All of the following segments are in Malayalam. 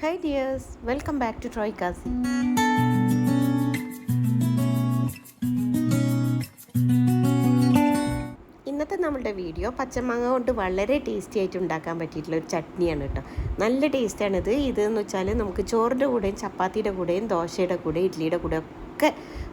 Hi dears welcome back to Troy Cassie ഇന്നത്തെ നമ്മളുടെ വീഡിയോ പച്ചമാങ്ങ കൊണ്ട് വളരെ ടേസ്റ്റി ആയിട്ട് ഉണ്ടാക്കാൻ പറ്റിയിട്ടുള്ള ഒരു ചട്നിയാണ് കേട്ടോ. നല്ല ടേസ്റ്റാണിത് ഇതെന്ന് വെച്ചാൽ നമുക്ക് ചോറിന്റെ കൂടെയും ചപ്പാത്തിയുടെ കൂടെയും ദോശയുടെ കൂടെ ഇഡ്ഡലിയുടെ കൂടെ ഒക്കെ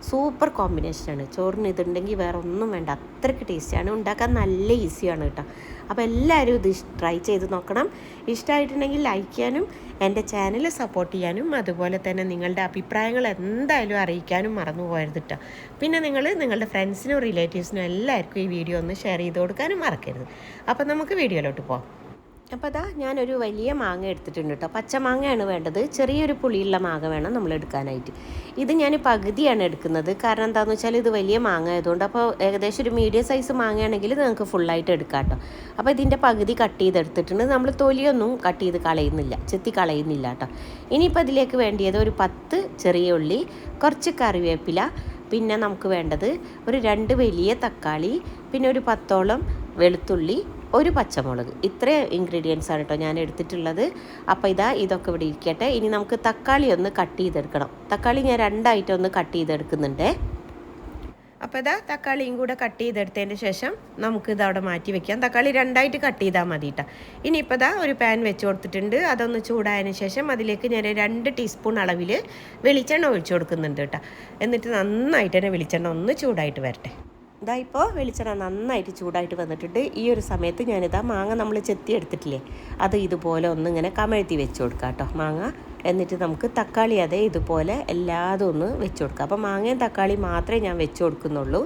സൂപ്പർ കോമ്പിനേഷനാണ് ചോറിന് ഇതുണ്ടെങ്കിൽ വേറെ ഒന്നും വേണ്ട. അത്രയ്ക്ക് ടേസ്റ്റിയാണ് ഉണ്ടാക്കാൻ നല്ല ഈസിയാണ് കേട്ടോ. അപ്പോൾ എല്ലാവരും ഇത് ട്രൈ ചെയ്ത് നോക്കണം. ഇഷ്ടമായിട്ടുണ്ടെങ്കിൽ ലൈക്ക് ചെയ്യാനും എന്റെ ചാനൽ സപ്പോർട്ട് ചെയ്യാനും അതുപോലെ തന്നെ നിങ്ങളുടെ അഭിപ്രായങ്ങൾ എന്തായാലും അറിയിക്കാനും മറന്നു പോകരുത് കേട്ടോ. പിന്നെ നിങ്ങൾ നിങ്ങളുടെ ഫ്രണ്ട്സിനും റിലേറ്റീവ്സിനും എല്ലാവർക്കും ഈ വീഡിയോ ഒന്ന് ഷെയർ ചെയ്ത് കൊടുക്കാനും മറക്കരുത്. അപ്പോൾ നമുക്ക് വീഡിയോയിലോട്ട് പോകാം അപ്പോൾ അതാ ഞാനൊരു വലിയ മാങ്ങ എടുത്തിട്ടുണ്ട് കേട്ടോ. പച്ചമാങ്ങയാണ് വേണ്ടത്. ചെറിയൊരു പുളിയുള്ള മാങ്ങ വേണം നമ്മൾ എടുക്കാനായിട്ട്. ഇത് ഞാൻ പകുതിയാണ് എടുക്കുന്നത്. കാരണം എന്താണെന്ന് വെച്ചാൽ ഇത് വലിയ മാങ്ങ ആയതുകൊണ്ട് അപ്പോൾ ഏകദേശം ഒരു മീഡിയം സൈസ് മാങ്ങയാണെങ്കിൽ നിങ്ങൾക്ക് ഫുള്ളായിട്ട് എടുക്കാം കേട്ടോ. അപ്പോൾ ഇതിന്റെ പകുതി കട്ട് ചെയ്തെടുത്തിട്ടുണ്ട്. നമ്മൾ തൊലിയൊന്നും കട്ട് ചെയ്ത് കളയുന്നില്ല. ചെത്തി കളയുന്നില്ല കേട്ടോ. ഇനിയിപ്പോൾ അതിലേക്ക് വേണ്ടിയത് ഒരു പത്ത് ചെറിയ ഉള്ളി കുറച്ച് കറിവേപ്പില പിന്നെ നമുക്ക് വേണ്ടത് ഒരു രണ്ട് വലിയ തക്കാളി പിന്നെ ഒരു പത്തോളം വെളുത്തുള്ളി ഒരു പച്ചമുളക്. ഇത്രയും ഇൻഗ്രീഡിയൻസ് ആണ് കേട്ടോ ഞാൻ എടുത്തിട്ടുള്ളത്. അപ്പോൾ ഇതാ ഇതൊക്കെ ഇവിടെ ഇരിക്കട്ടെ. ഇനി നമുക്ക് തക്കാളി ഒന്ന് കട്ട് ചെയ്തെടുക്കണം. തക്കാളി ഞാൻ രണ്ടായിട്ട് ഒന്ന് കട്ട് ചെയ്തെടുക്കുന്നുണ്ട്. അപ്പോൾ ഇതാ തക്കാളിയും കൂടെ കട്ട് ചെയ്തെടുത്തതിന് ശേഷം നമുക്ക് ഇത് അവിടെ മാറ്റി വെക്കാം. തക്കാളി രണ്ടായിട്ട് കട്ട് ചെയ്താൽ മതി കേട്ടോ ഇനിയിപ്പോൾ ഇതാ ഒരു പാൻ വെച്ച് കൊടുത്തിട്ടുണ്ട്. അതൊന്ന് ചൂടായതിന് ശേഷം അതിലേക്ക് ഞാൻ രണ്ട് ടീസ്പൂൺ അളവിൽ വെളിച്ചെണ്ണ ഒഴിച്ചു കൊടുക്കുന്നുണ്ട് കേട്ടോ എന്നിട്ട് നന്നായിട്ട് തന്നെ വെളിച്ചെണ്ണ ഒന്ന് ചൂടായിട്ട് വരട്ടെ. ഇതാ ഇപ്പോൾ വെളിച്ചെണ്ണ നന്നായിട്ട് ചൂടായിട്ട് വന്നിട്ടുണ്ട്. ഈ ഒരു സമയത്ത് ഞാനിതാ മാങ്ങ നമ്മൾ ചെത്തി എടുത്തിട്ടില്ലേ അത് ഇതുപോലെ ഒന്നിങ്ങനെ കമഴ്ത്തി വെച്ച് കൊടുക്കാം കേട്ടോ മാങ്ങ എന്നിട്ട് നമുക്ക് തക്കാളി അതെ ഇതുപോലെ എല്ലാതും ഒന്ന് വെച്ച് കൊടുക്കാം. അപ്പോൾ മാങ്ങയും തക്കാളി മാത്രമേ ഞാൻ വെച്ച് കൊടുക്കുന്നുള്ളൂ.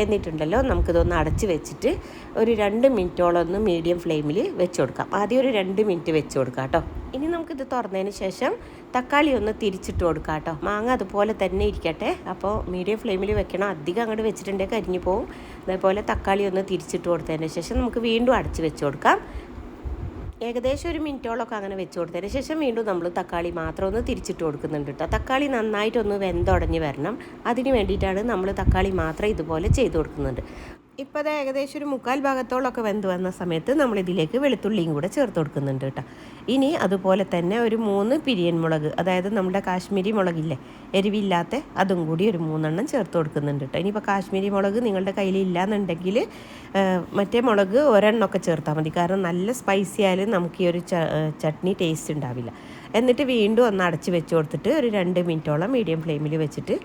എന്നിട്ടുണ്ടല്ലോ നമുക്കിതൊന്ന് അടച്ച് വെച്ചിട്ട് ഒരു രണ്ട് മിനിറ്റോളം ഒന്ന് മീഡിയം ഫ്ലെയിമിൽ വെച്ച് കൊടുക്കാം. ആദ്യം ഒരു രണ്ട് മിനിറ്റ് വെച്ച് കൊടുക്കാം കേട്ടോ. ഇനി നമുക്കിത് തുറന്നതിന് ശേഷം തക്കാളി ഒന്ന് തിരിച്ചിട്ട് കൊടുക്കാം കേട്ടോ. മാങ്ങ അതുപോലെ തന്നെ ഇരിക്കട്ടെ. അപ്പോൾ മീഡിയം ഫ്ലെയിമിൽ വെക്കണം. അധികം അങ്ങോട്ട് വെച്ചിട്ടുണ്ടെങ്കിൽ കരിഞ്ഞു പോകും അതേപോലെ തക്കാളി ഒന്ന് തിരിച്ചിട്ട് കൊടുത്തതിന് ശേഷം നമുക്ക് വീണ്ടും അടച്ച് വെച്ച് കൊടുക്കാം. ഏകദേശം ഒരു മിനിറ്റോളൊക്കെ അങ്ങനെ വെച്ച് കൊടുത്തതിന് ശേഷം വീണ്ടും നമ്മൾ തക്കാളി മാത്രം ഒന്ന് തിരിച്ചിട്ട് കൊടുക്കുന്നുണ്ട് കേട്ടോ. തക്കാളി നന്നായിട്ടൊന്ന് വെന്തുടഞ്ഞ് വരണം. അതിന് വേണ്ടിയിട്ടാണ് നമ്മൾ തക്കാളി മാത്രം ഇതുപോലെ ചെയ്ത് കൊടുക്കുന്നുണ്ട്. ഇപ്പോൾ അത് ഏകദേശം ഒരു മുക്കാൽ ഭാഗത്തോളമൊക്കെ വെന്ത് വന്ന സമയത്ത് നമ്മൾ ഇതിലേക്ക് വെളുത്തുള്ളിയും കൂടെ ചേർത്ത് കൊടുക്കുന്നുണ്ട് കേട്ടോ. ഇനി അതുപോലെ തന്നെ ഒരു മൂന്ന് പിരിയൻ മുളക് അതായത് നമ്മുടെ കാശ്മീരി മുളകില്ലേ എരിവില്ലാത്ത അതും കൂടി ഒരു മൂന്നെണ്ണം ചേർത്ത് കൊടുക്കുന്നുണ്ട് കേട്ടോ. ഇനിയിപ്പോൾ കാശ്മീരി മുളക് നിങ്ങളുടെ കയ്യിൽ ഇല്ലാന്നുണ്ടെങ്കിൽ മറ്റേ മുളക് ഒരെണ്ണമൊക്കെ ചേർത്താൽ മതി. കാരണം നല്ല സ്പൈസി ആയാലും നമുക്ക് ഈ ഒരു ചട്നി ടേസ്റ്റ് ഉണ്ടാവില്ല. എന്നിട്ട് വീണ്ടും ഒന്ന് അടച്ച് വെച്ച് കൊടുത്തിട്ട് ഒരു രണ്ട് മിനിറ്റോളം മീഡിയം ഫ്ലെയിമിൽ വെച്ചിട്ട്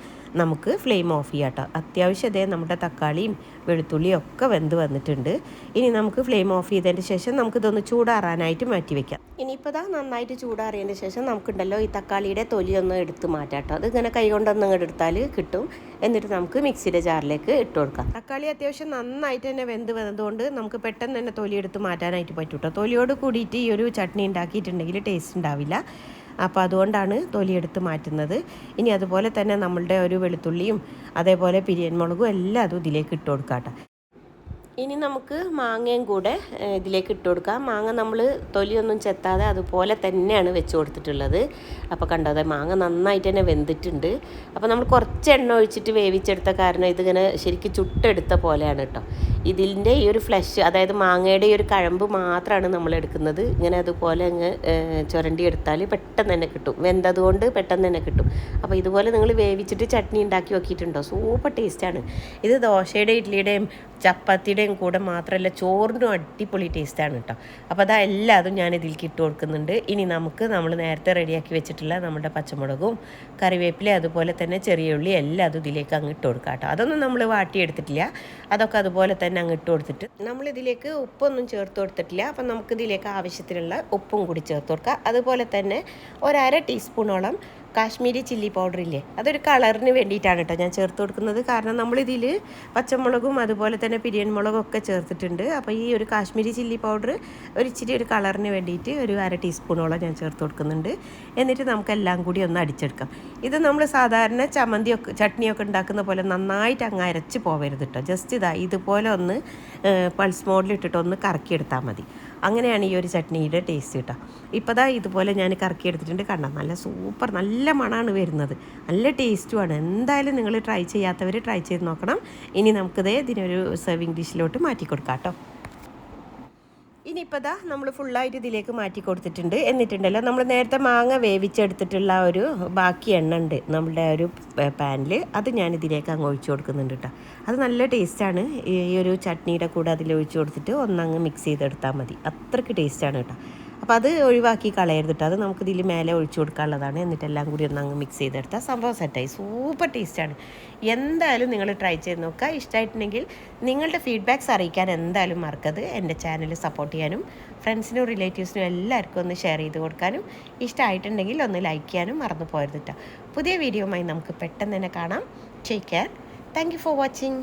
നമുക്ക് ഫ്ലെയിം ഓഫ് ചെയ്യാം കേട്ടോ അത്യാവശ്യം അതേ നമ്മുടെ തക്കാളിയും വെളുത്തുള്ളിയും ഒക്കെ വെന്ത് വന്നിട്ടുണ്ട്. ഇനി നമുക്ക് ഫ്ലെയിം ഓഫ് ചെയ്തതിന് ശേഷം നമുക്കിതൊന്ന് ചൂടാറാനായിട്ട് മാറ്റി വെക്കാം. ഇനിയിപ്പോൾ ഇതാ നന്നായിട്ട് ചൂടാറിയതിന് ശേഷം നമുക്കുണ്ടല്ലോ ഈ തക്കാളിയുടെ തൊലി ഒന്ന് എടുത്ത് മാറ്റാം കേട്ടോ. അത് ഇങ്ങനെ കൈ കൊണ്ടൊന്ന് അങ്ങോട്ട് എടുത്താൽ കിട്ടും. എന്നിട്ട് നമുക്ക് മിക്സിയുടെ ജാറിലേക്ക് ഇട്ട് കൊടുക്കാം. തക്കാളി അത്യാവശ്യം നന്നായിട്ട് തന്നെ വെന്ത് വന്നതുകൊണ്ട് നമുക്ക് പെട്ടെന്ന് തന്നെ തൊലി എടുത്ത് മാറ്റാനായിട്ട് പറ്റും കേട്ടോ. തൊലിയോട് കൂടിയിട്ട് ഈ ഒരു ചട്നി ഉണ്ടാക്കിയിട്ടുണ്ടെങ്കിൽ ടേസ്റ്റ് ഉണ്ടാവില്ല. അപ്പോൾ അതുകൊണ്ടാണ് തൊലി എടുത്ത് മാറ്റുന്നത്. ഇനി അതുപോലെ തന്നെ നമ്മളുടെ ഒരു വെളുത്തുള്ളിയും അതേപോലെ പിരിയൻ മുളകും എല്ലാം അതും ഇതിലേക്ക് ഇട്ട് കൊടുക്കാം ഇനി നമുക്ക് മാങ്ങയും കൂടെ ഇതിലേക്ക് ഇട്ട് കൊടുക്കാം. മാങ്ങ നമ്മൾ തൊലിയൊന്നും ചെത്താതെ അതുപോലെ തന്നെയാണ് വെച്ച് കൊടുത്തിട്ടുള്ളത്. അപ്പോൾ കണ്ടോ അതെ മാങ്ങ നന്നായിട്ട് തന്നെ വെന്തിട്ടുണ്ട്. അപ്പോൾ നമ്മൾ കുറച്ച് എണ്ണ ഒഴിച്ചിട്ട് വേവിച്ചെടുത്ത കാരണം ഇതിങ്ങനെ ശരിക്കും ചുട്ടെടുത്ത പോലെയാണ് കേട്ടോ. ഇതിന്റെ ഈ ഒരു ഫ്ലഷ് അതായത് മാങ്ങയുടെ ഈ ഒരു കഴമ്പ് മാത്രമാണ് നമ്മൾ എടുക്കുന്നത്. ഇങ്ങനെ അതുപോലെ അങ്ങ് ചുരണ്ടി എടുത്താൽ പെട്ടെന്ന് തന്നെ കിട്ടും. വെന്തതുകൊണ്ട് പെട്ടെന്ന് തന്നെ കിട്ടും. അപ്പോൾ ഇതുപോലെ നിങ്ങൾ വേവിച്ചിട്ട് ചട്നി ഉണ്ടാക്കി നോക്കിയിട്ടുണ്ടോ? സൂപ്പർ ടേസ്റ്റാണ് ഇത് ദോശയുടെ ഇഡ്ഡലിയുടെയും ചപ്പാത്തിയുടെയും കൂടെ മാത്രമല്ല ചോറിനും അടിപൊളി ടേസ്റ്റാണ് കേട്ടോ അപ്പോൾ അതാ എല്ലാതും ഞാൻ ഇതിൽ ഇട്ട് കൊടുക്കുന്നുണ്ട്. ഇനി നമുക്ക് നമ്മൾ നേരത്തെ റെഡിയാക്കി വെച്ചിട്ടുള്ള നമ്മുടെ പച്ചമുളകും കറിവേപ്പില അതുപോലെ തന്നെ ചെറിയ ഉള്ളി എല്ലാം അതും ഇതിലേക്ക് അങ്ങ് ഇട്ട് കൊടുക്കാം കേട്ടോ അതൊന്നും നമ്മൾ വാട്ടിയെടുത്തിട്ടില്ല അതൊക്കെ അതുപോലെ തന്നെ അങ്ങ് ഇട്ട് കൊടുത്തിട്ട് നമ്മൾ ഇതിലേക്ക് ഉപ്പൊന്നും ചേർത്ത് കൊടുത്തിട്ടില്ല. അപ്പം നമുക്ക് ഇതിലേക്ക് ആവശ്യത്തിനുള്ള ഉപ്പും കൂടി ചേർത്ത് കൊടുക്കാം. അതുപോലെ തന്നെ ഒരര ടീസ്പൂണോളം കാശ്മീരി ചില്ലി പൗഡർ ഇല്ലേ? അതൊരു കളറിന് വേണ്ടിയിട്ടാണ് കേട്ടോ ഞാൻ ചേർത്ത് കൊടുക്കുന്നത്. കാരണം നമ്മളിതിൽ പച്ചമുളകും അതുപോലെ തന്നെ പിരിയൻ മുളകും ഒക്കെ ചേർത്തിട്ടുണ്ട്. അപ്പോൾ ഈ ഒരു കാശ്മീരി ചില്ലി പൗഡർ ഒരു ഇച്ചിരി ഒരു കളറിന് വേണ്ടിയിട്ട് ഒരു അര ടീസ്പൂണോളം ഞാൻ ചേർത്ത് കൊടുക്കുന്നുണ്ട്. എന്നിട്ട് നമുക്കെല്ലാം കൂടി ഒന്ന് അടിച്ചെടുക്കാം. ഇത് നമ്മൾ സാധാരണ ചമ്മന്തിയൊക്കെ ചട്നിയൊക്കെ ഉണ്ടാക്കുന്ന പോലെ നന്നായിട്ട് അങ്ങ് അരച്ച് പോവരുത് കേട്ടോ ജസ്റ്റ് ഇതാ ഇതുപോലെ ഒന്ന് പൾസ് മോഡിലിട്ടിട്ട് ഒന്ന് കറക്കിയെടുത്താൽ മതി. അങ്ങനെയാണ് ഈ ഒരു ചട്നിയുടെ ടേസ്റ്റ് കേട്ടോ ഇപ്പോൾ ദാ ഇതുപോലെ ഞാൻ കറക്കി എടുത്തിട്ടുണ്ട് കണ്ട? നല്ല സൂപ്പർ നല്ല മണമാണ് വരുന്നത്. നല്ല ടേസ്റ്റുമാണ് എന്തായാലും നിങ്ങൾ ട്രൈ ചെയ്യാത്തവർ ട്രൈ ചെയ്ത് നോക്കണം. ഇനി നമുക്കിത് ഇതിനൊരു സെർവിങ് ഡിഷിലോട്ട് മാറ്റി കൊടുക്കാം കേട്ടോ ഇനിയിപ്പോൾ ദാ നമ്മൾ ഫുള്ളായിട്ട് ഇതിലേക്ക് മാറ്റി കൊടുത്തിട്ടുണ്ട്. എന്നിട്ടുണ്ടല്ലോ നമ്മൾ നേരത്തെ മാങ്ങ വേവിച്ചെടുത്തിട്ടുള്ള ഒരു ബാക്കി എണ്ണ ഉണ്ട് നമ്മളുടെ ഒരു പാനിൽ അത് ഞാൻ ഇതിലേക്ക് അങ്ങ് ഒഴിച്ചു കൊടുക്കുന്നുണ്ട് കേട്ടോ അത് നല്ല ടേസ്റ്റാണ്. ഈ ഒരു ചട്നിയുടെ കൂടെ അതിൽ ഒഴിച്ചു കൊടുത്തിട്ട് ഒന്നങ്ങ് മിക്സ് ചെയ്തെടുത്താൽ മതി. അത്രയ്ക്ക് ടേസ്റ്റാണ് കേട്ടോ അപ്പോൾ അത് ഒഴിവാക്കി കളയരുത് കേട്ടോ അത് നമുക്ക് ഇതിൽ മേലെ ഒഴിച്ചു കൊടുക്കാനുള്ളതാണ്. എന്നിട്ട് എല്ലാം കൂടി ഒന്ന് അങ്ങ് മിക്സ് ചെയ്തെടുത്താൽ സംഭവം സെറ്റായി സൂപ്പർ ടേസ്റ്റാണ് എന്തായാലും നിങ്ങൾ ട്രൈ ചെയ്ത് നോക്കുക. ഇഷ്ടമായിട്ടുണ്ടെങ്കിൽ നിങ്ങളുടെ ഫീഡ്ബാക്ക്സ് അറിയിക്കാൻ എന്തായാലും മറക്കത് എന്റെ ചാനൽ സപ്പോർട്ട് ചെയ്യാനും ഫ്രണ്ട്സിനും റിലേറ്റീവ്സിനും എല്ലാവർക്കും ഒന്ന് ഷെയർ ചെയ്ത് കൊടുക്കാനും ഇഷ്ടമായിട്ടുണ്ടെങ്കിൽ ഒന്ന് ലൈക്ക് ചെയ്യാനും മറന്നു പോയത് കേട്ടോ പുതിയ വീഡിയോയുമായി നമുക്ക് പെട്ടെന്ന് തന്നെ കാണാം. Take care thank for watching